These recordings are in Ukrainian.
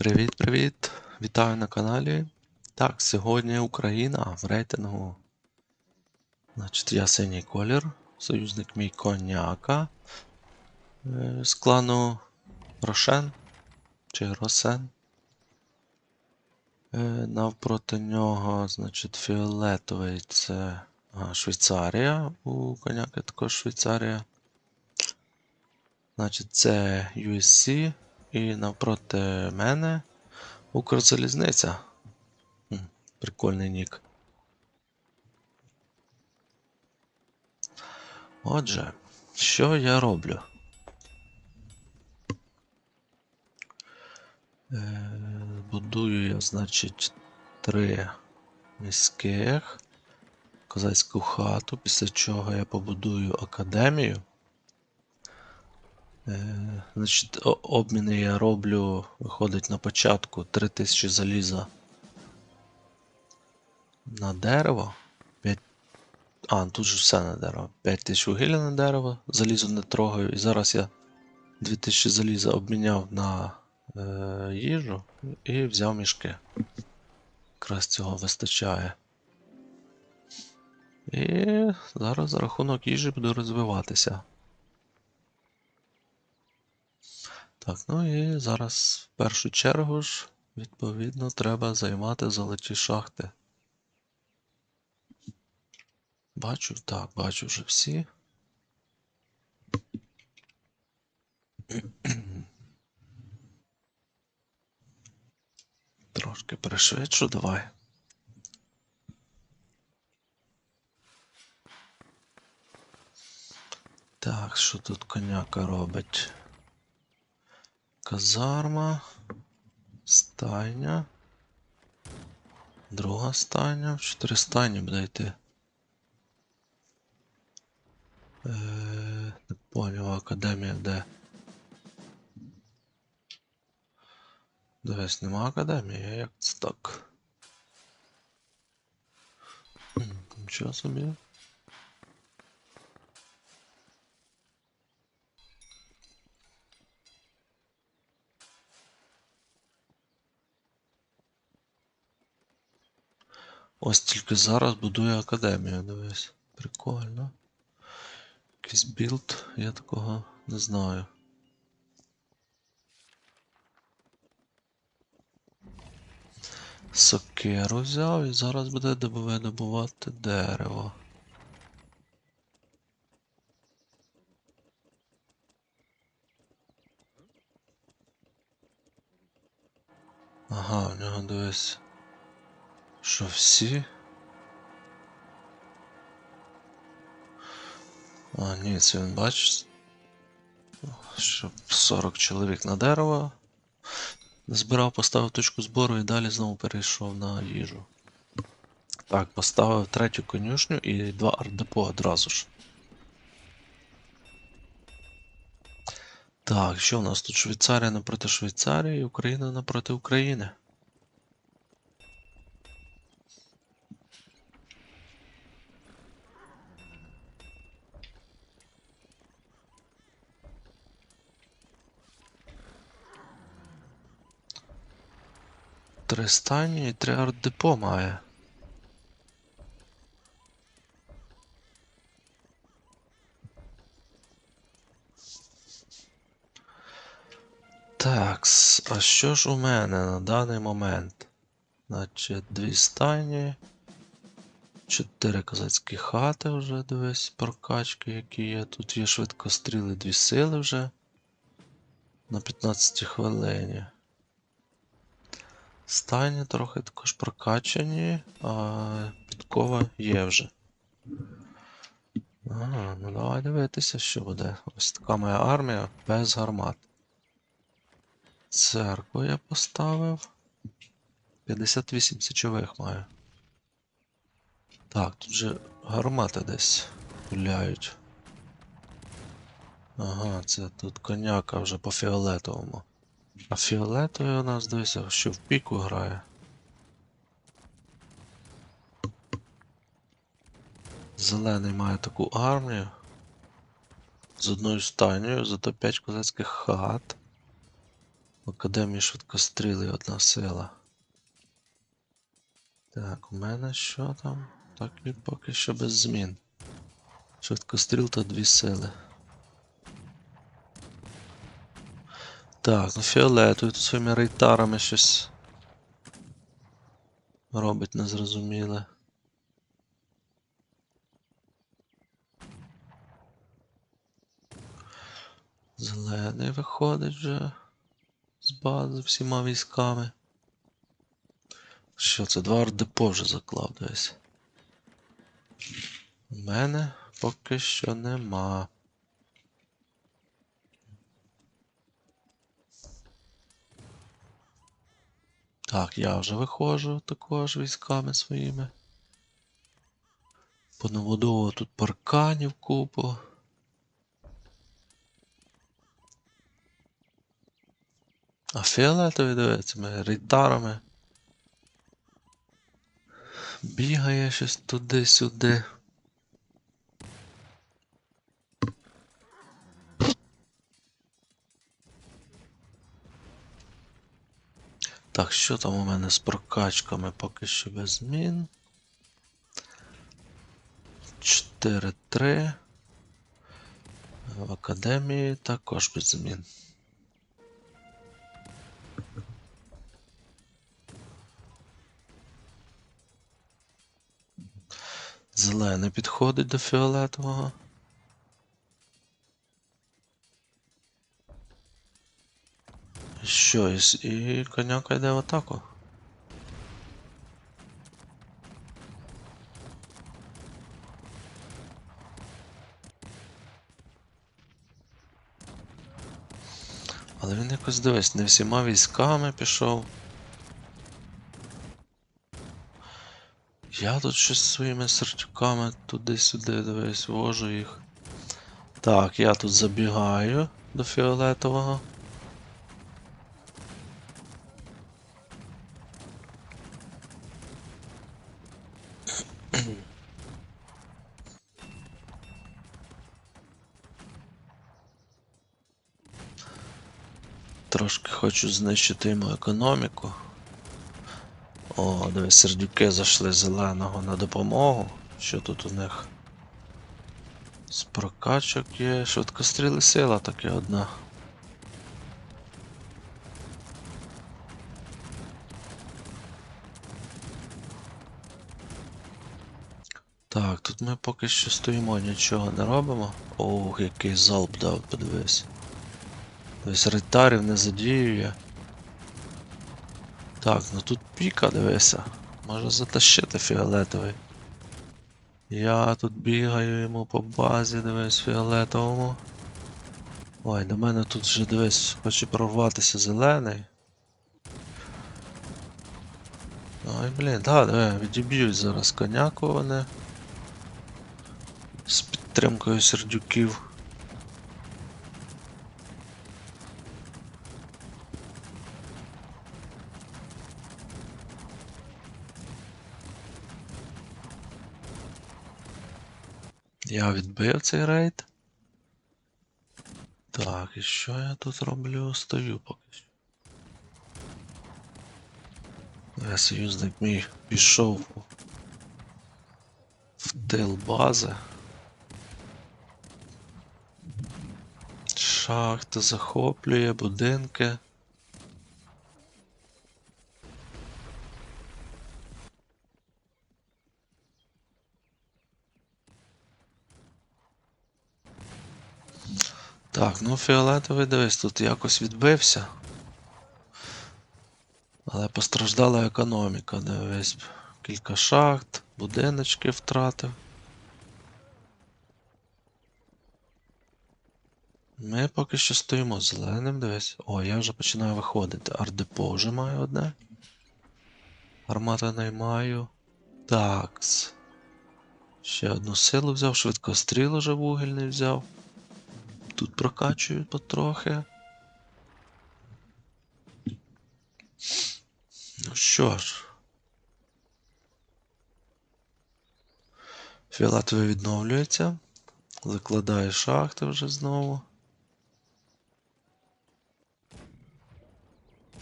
Привіт-привіт! Вітаю на каналі. Так, сьогодні Україна в рейтингу. Значить, я синій колір, союзник мій коняка е, з клану Рошен чи Росен. Е, Навпроти нього, значить, фіолетовий це а, Швейцарія. У коняки також Швейцарія. Значить, це USC. І навпроти мене Укрзалізниця. Хм, Прикольний нік. Отже, що я роблю? Е, Будую я, значить, три міських, козацьку хату, після чого я побудую академію. Е, Значить, обміни я роблю, виходить на початку 3000 заліза на дерево. 5... А, тут же все на дерево. 5000 вугілля на дерево, залізо не трогаю. І зараз я 2000 заліза обміняв на е, їжу і взяв мішки. Якраз цього вистачає. І зараз за рахунок їжі буду розвиватися. Так, ну і зараз в першу чергу ж, відповідно, треба займати золоті шахти. Бачу, так, бачу вже всі. Трошки пришвидшу, давай. Так, що тут коняка робить? Казарма, стайня. Друга стайня. Чотири стайні буде йти. Е, не поняв, академія де. Дивись, нема академії, як це так? Нічого собі. Ось тільки зараз будує академію, дивись. Прикольно. Якийсь білд, я такого не знаю. Сокеру взяв і зараз буде добу- видобувати дерево. Ага, у нього дивись. Що всі? А, ні, це він бачиш. Щоб 40 чоловік на дерево. Збирав, поставив точку збору і далі знову перейшов на їжу. Так, поставив третю конюшню і два ардепо одразу ж. Так, що у нас тут Швейцарія напроти Швейцарії, Україна напроти України. Три стані і три ардепо має. Так, а що ж у мене на даний момент? Значить, дві стайні. Чотири козацькі хати вже дивись, прокачки, які є. Тут є швидкостріли, дві сили вже. На 15 хвилині. Стайні трохи також прокачані, а підкова є вже. Ага, ну давай дивитися, що буде. Ось така моя армія без гармат. Церкву я поставив. 58 січових маю. Так, тут же гармати десь гуляють. Ага, це тут коняка вже по фіолетовому. А фіолетовий у нас дивися, що в піку грає. Зелений має таку армію. З одною стайнею, зато 5 козацьких хат. В академії швидкостріли одна сила. Так, у мене що там? Так і поки що без змін. Швидкостріл то дві сили. Так, ну фіолетовий тут своїми рейтарами щось робить незрозуміле. Зелений виходить вже з бази всіма військами. Що це? Два ардепо вже заклав десь. У мене поки що нема. Так, я вже виходжу також військами своїми. Понаводовував тут парканів купу. А фіолетовий, дивиться, ми рейдарами. Бігає щось туди-сюди. Так, що там у мене з прокачками поки що без змін. 4-3. В академії також без змін. Зелений підходить до фіолетового. Що, і, коняка йде в атаку? Але він якось дивись, не всіма військами пішов. Я тут щось своїми сердюками туди-сюди дивись, вожу їх. Так, я тут забігаю до фіолетового. Трошки хочу знищити йому економіку. О, дивись, сердюки зайшли зеленого на допомогу. Що тут у них? З прокачок є. Швидкостріли сила таки одна. Так, тут ми поки що стоїмо, нічого не робимо. Ох, який залп дав, подивись. Тобто ритарів не задіює. Так, ну тут піка, дивися. Може затащити фіолетовий. Я тут бігаю йому по базі, дивись, фіолетовому. Ой, до мене тут вже дивись, хоче прорватися зелений. Ой, блін, да, диви, відіб'ють зараз коняку вони. З підтримкою сердюків. Я відбив цей рейд. Так, і що я тут роблю? Стою поки що. Я союзник мій пішов в тил бази. Шахти захоплює, будинки. Так, ну фіолетовий дивись, тут якось відбився. Але постраждала економіка, дивись. Кілька шахт, будиночки втратив. Ми поки що стоїмо зеленим, дивись. О, я вже починаю виходити. Ардепо вже маю одне. Армата наймаю. Такс. Ще одну силу взяв, швидкостріл уже вугільний взяв. Тут прокачую потрохи. Ну що ж. Фіолетовий відновлюється. Закладає шахти вже знову.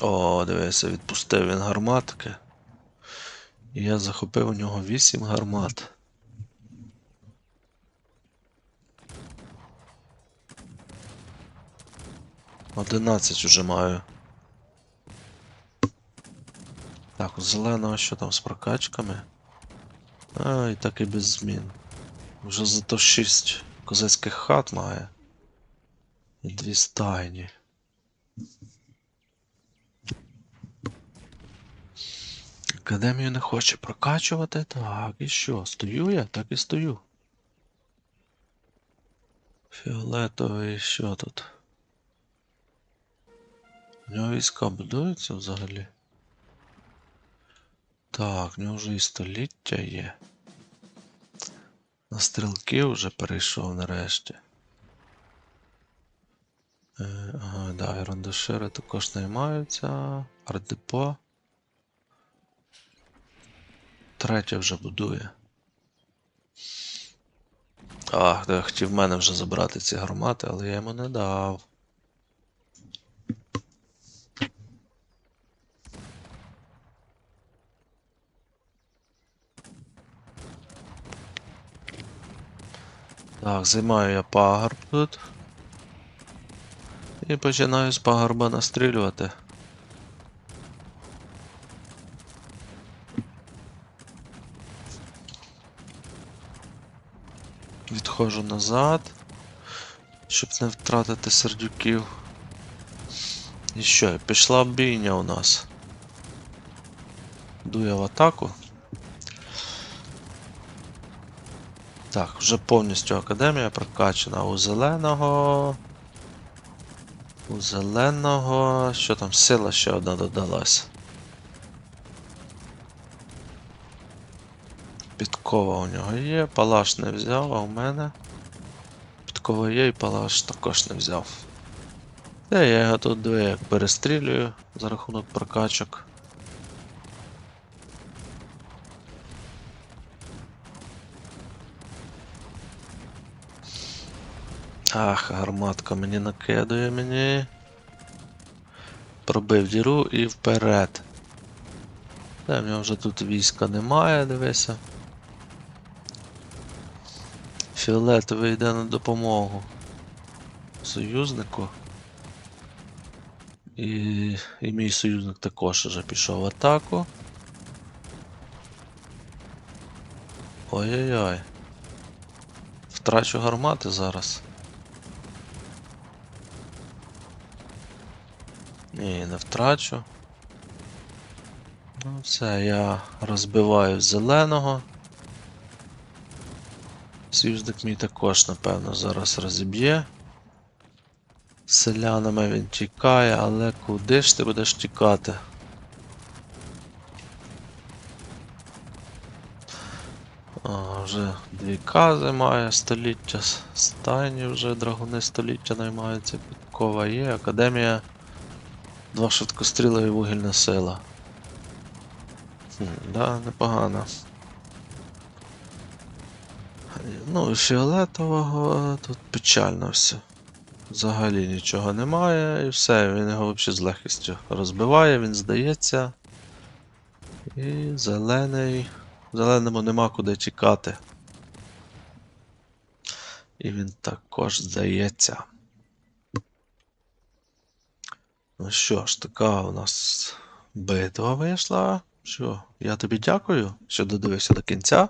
О, дивися, відпустив він гарматки. І я захопив у нього 8 гармат. Одинадцять уже маю. Так, у зеленого що там з прокачками? А, і так і без змін. Вже зато 6 козацьких хат має. І дві стайні. Академію не хоче прокачувати. Так, і що? Стою я? Так і стою. Фіолетовий, що тут? У нього війська будуються взагалі? Так, в нього вже і століття є. На стрілки вже перейшов нарешті. Е, ага, да, Ірондошири також наймаються. Ардепо. Третє вже будує. Ах, да, хотів в мене вже забрати ці гармати, але я йому не дав. Так, займаю я пагорб тут. І починаю з пагорба настрілювати. Відходжу назад, щоб не втратити сердюків. І що, пішла бійня у нас. Йду я в атаку. Так, вже повністю академія прокачана. У зеленого. У зеленого. Що там? Сила ще одна додалась. Підкова у нього є, палаш не взяв, а у мене. Підкова є і палаш також не взяв. Та я його тут як перестрілюю за рахунок прокачок. Ах, гарматка мені накидує мені. Пробив діру і вперед. Та, в нього вже тут війська немає, дивися. Фіолетовий йде на допомогу союзнику. І, і мій союзник також вже пішов в атаку. Ой-ой-ой. Втрачу гармати зараз. Ні, не втрачу. Ну все, я розбиваю зеленого. Союзник мій також, напевно, зараз розіб'є. Селянами він тікає, але куди ж ти будеш тікати? А, вже дві кази має століття, стайні вже драгуни століття наймаються, підкова є, академія. Два швидкостріла і вугільна сила. Хм, да, непогано. Ну, і фіолетового тут печально все. Взагалі нічого немає і все, він його взагалі з легкістю розбиває, він здається. І зелений. Зеленому нема куди тікати. І він також здається. Ну що ж, така у нас битва вийшла. Що, я тобі дякую, що додивився до кінця.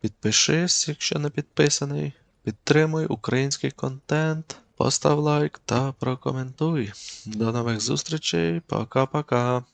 Підпишись, якщо не підписаний. Підтримуй український контент, постав лайк та прокоментуй. До нових зустрічей. Пока-пока.